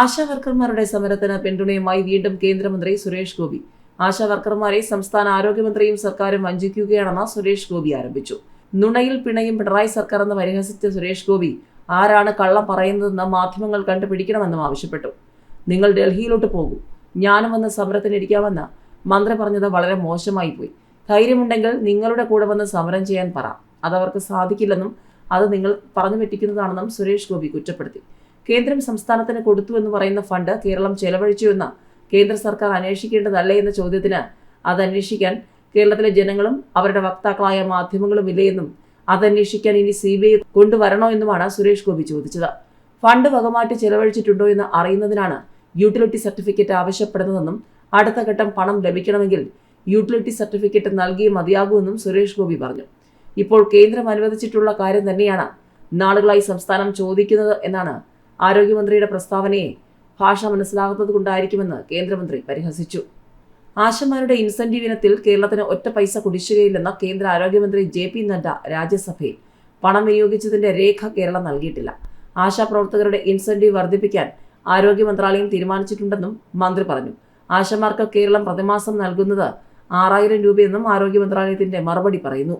ആശാ വർക്കർമാരുടെ സമരത്തിന് പിന്തുണയുമായി വീണ്ടും കേന്ദ്രമന്ത്രി സുരേഷ് ഗോപി. ആശാവർക്കർമാരെ സംസ്ഥാന ആരോഗ്യമന്ത്രിയും സർക്കാരും വഞ്ചിക്കുകയാണെന്ന് സുരേഷ് ഗോപി ആരംഭിച്ചു. നുണയിൽ പിണയും പിണറായി സർക്കാർ എന്ന് പരിഹസിച്ച സുരേഷ് ഗോപി ആരാണ് കള്ളം പറയുന്നതെന്ന് മാധ്യമങ്ങൾ കണ്ടുപിടിക്കണമെന്നും ആവശ്യപ്പെട്ടു. നിങ്ങൾ ഡൽഹിയിലോട്ട് പോകൂ. ഞാനും വന്ന് സമരത്തിനിരിക്കാമെന്ന് മന്ത്രി പറഞ്ഞത് വളരെ മോശമായി പോയി. ധൈര്യമുണ്ടെങ്കിൽ നിങ്ങളുടെ കൂടെ വന്ന് സമരം ചെയ്യാൻ പറ. അതവർക്ക് സാധിക്കില്ലെന്നും അത് നിങ്ങൾ പറഞ്ഞു പറ്റിക്കുന്നതാണെന്നും സുരേഷ് ഗോപി കുറ്റപ്പെടുത്തി. കേന്ദ്രം സംസ്ഥാനത്തിന് കൊടുത്തു എന്ന് പറയുന്ന ഫണ്ട് കേരളം ചെലവഴിച്ചു എന്ന് കേന്ദ്ര സർക്കാർ അന്വേഷിക്കേണ്ടതല്ലേ എന്ന ചോദ്യത്തിന് അത് അന്വേഷിക്കാൻ കേരളത്തിലെ ജനങ്ങളും അവരുടെ വക്താക്കളായ മാധ്യമങ്ങളും ഇല്ലയെന്നും അതന്വേഷിക്കാൻ ഇനി സി ബി ഐ കൊണ്ടുവരണോ എന്നുമാണ് സുരേഷ് ഗോപി ചോദിച്ചത്. ഫണ്ട് വകമാറ്റി ചെലവഴിച്ചിട്ടുണ്ടോ എന്ന് അറിയുന്നതിനാണ് യൂട്ടിലിറ്റി സർട്ടിഫിക്കറ്റ് ആവശ്യപ്പെടുന്നതെന്നും അടുത്ത ഘട്ടം പണം ലഭിക്കണമെങ്കിൽ യൂട്ടിലിറ്റി സർട്ടിഫിക്കറ്റ് നൽകിയേ മതിയാകുമെന്നും സുരേഷ് ഗോപി പറഞ്ഞു. ഇപ്പോൾ കേന്ദ്രം അനുവദിച്ചിട്ടുള്ള കാര്യം തന്നെയാണ് നാളുകളായി സംസ്ഥാനം ചോദിക്കുന്നത് എന്നാണ് ആരോഗ്യമന്ത്രിയുടെ പ്രസ്താവനയെ ഭാഷ മനസ്സിലാകുന്നത് കൊണ്ടായിരിക്കുമെന്ന് കേന്ദ്രമന്ത്രി പരിഹസിച്ചു. ആശമാരുടെ ഇൻസെന്റീവ് ഇനത്തിൽ കേരളത്തിന് ഒറ്റ പൈസ കുടിശ്ശികയില്ലെന്ന കേന്ദ്ര ആരോഗ്യമന്ത്രി ജെ പി നഡ്ഡ രാജ്യസഭയിൽ പണം വിനിയോഗിച്ചതിന്റെ രേഖ കേരളം നൽകിയിട്ടില്ല. ആശാപ്രവർത്തകരുടെ ഇൻസെന്റീവ് വർദ്ധിപ്പിക്കാൻ ആരോഗ്യ മന്ത്രാലയം തീരുമാനിച്ചിട്ടുണ്ടെന്നും മന്ത്രി പറഞ്ഞു. ആശമാർക്ക് കേരളം പ്രതിമാസം നൽകുന്നത് ആറായിരം രൂപയെന്നും ആരോഗ്യ മന്ത്രാലയത്തിന്റെ മറുപടി പറയുന്നു.